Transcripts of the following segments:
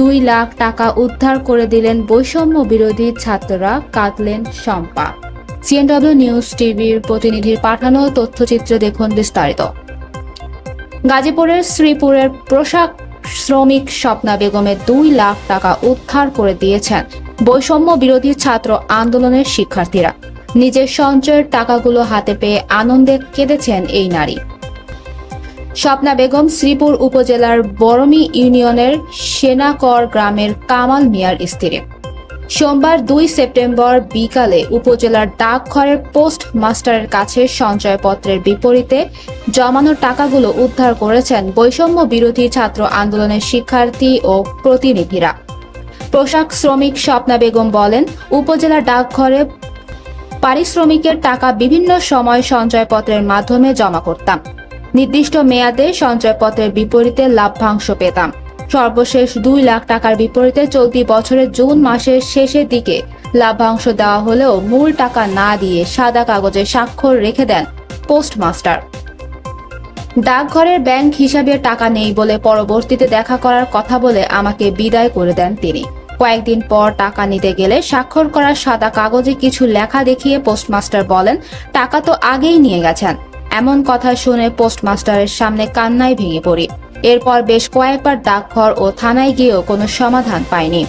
দুই লাখ টাকা উদ্ধার করে দিলেন বৈষম্য বিরোধী ছাত্ররা কাঁদলেন শম্পা। সিএনডব্লিউ নিউজ টিভির প্রতিনিধির পাঠানো তথ্যচিত্রে দেখুন বিস্তারিত। গাজীপুরের শ্রীপুরের পোশাক শ্রমিক স্বপ্না বেগমের দুই লাখ টাকা উদ্ধার করে দিয়েছেন বৈষম্য বিরোধী ছাত্র আন্দোলনের শিক্ষার্থীরা। নিজের সঞ্চয়ের টাকাগুলো হাতে পেয়ে আনন্দে কেঁদেছেন এই নারী। স্বপ্না বেগম শ্রীপুর উপজেলার বরমি ইউনিয়নের সেনাকর গ্রামের কামাল মিয়ার স্ত্রী। সোমবার দুই সেপ্টেম্বর বিকালে উপজেলার ডাকঘরের পোস্ট মাস্টারের কাছে সঞ্চয়পত্রের বিপরীতে জমানো টাকাগুলো উদ্ধার করেছেন বৈষম্য বিরোধী ছাত্র আন্দোলনের শিক্ষার্থী ও প্রতিনিধিরা। পোশাক শ্রমিক স্বপ্না বেগম বলেন, উপজেলা ডাকঘরে পারিশ্রমিকের টাকা বিভিন্ন সময় সঞ্চয়পত্রের মাধ্যমে জমা করতাম। নির্দিষ্ট মেয়াদে সঞ্চয়পত্রের বিপরীতে লাভ্যাংশ পেতাম। সর্বশেষ দুই লাখ টাকার বিপরীতে চলতি বছরের জুন মাসের শেষের দিকে লাভ্যাংশ দেওয়া হলেও মূল টাকা না দিয়ে সাদা কাগজে স্বাক্ষর রেখে দেন পোস্টমাস্টার। ডাকঘরের ব্যাংক হিসাবে টাকা নেই বলে পরবর্তীতে দেখা করার কথা বলে আমাকে বিদায় করে দেন তিনি। কয়েকদিন পর টাকা নিতে গেলে স্বাক্ষর করা সাদা কাগজে কিছু লেখা দেখিয়ে পোস্টমাস্টার বলেন, টাকা তো আগেই নিয়ে গেছেন। এমন কথা শুনে পোস্টমাস্টারের সামনে কান্নায় ভেঙে পড়ি। এরপর বেশ কয়েকবার ডাকঘর ও থানায় গিয়েও কোনো সমাধান পাইনি।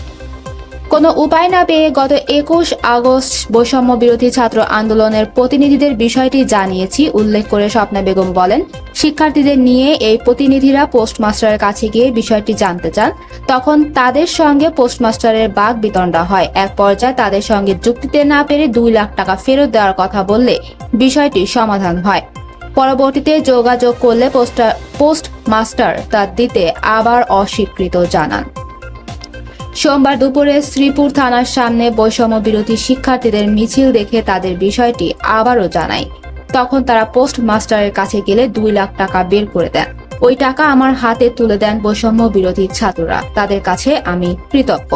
কোনো উপায় না পেয়ে গত একুশ আগস্ট বৈষম্য বিরোধী ছাত্র আন্দোলনের প্রতিনিধিদের বিষয়টি জানিয়েছি, উল্লেখ করে স্বপ্না বেগম বলেন, শিক্ষার্থীদের নিয়ে এই প্রতিনিধিরা পোস্টমাস্টারের কাছে গিয়ে বিষয়টি জানতে চান। তখন তাদের সঙ্গে পোস্টমাস্টারের বাঘ বিতণ্ডা হয়। এক পর্যায়ে তাদের সঙ্গে যুক্তিতে না পেরে দুই লাখ টাকা ফেরত দেওয়ার কথা বললে বিষয়টি সমাধান হয়। পরবর্তীতে যোগাযোগ করলে পোস্টার পোস্ট মাস্টার তা দিতে আবার অস্বীকৃত জানান। সোমবার দুপুরে শ্রীপুর থানার সামনে বৈষম্য বিরোধী শিক্ষার্থীদের মিছিল দেখে তাদের বিষয়টি আবারও জানায়। তখন তারা পোস্ট মাস্টারের কাছে গেলে দুই লাখ টাকা বের করে দেন। ওই টাকা আমার হাতে তুলে দেন বৈষম্য বিরোধী ছাত্ররা। তাদের কাছে আমি কৃতজ্ঞ।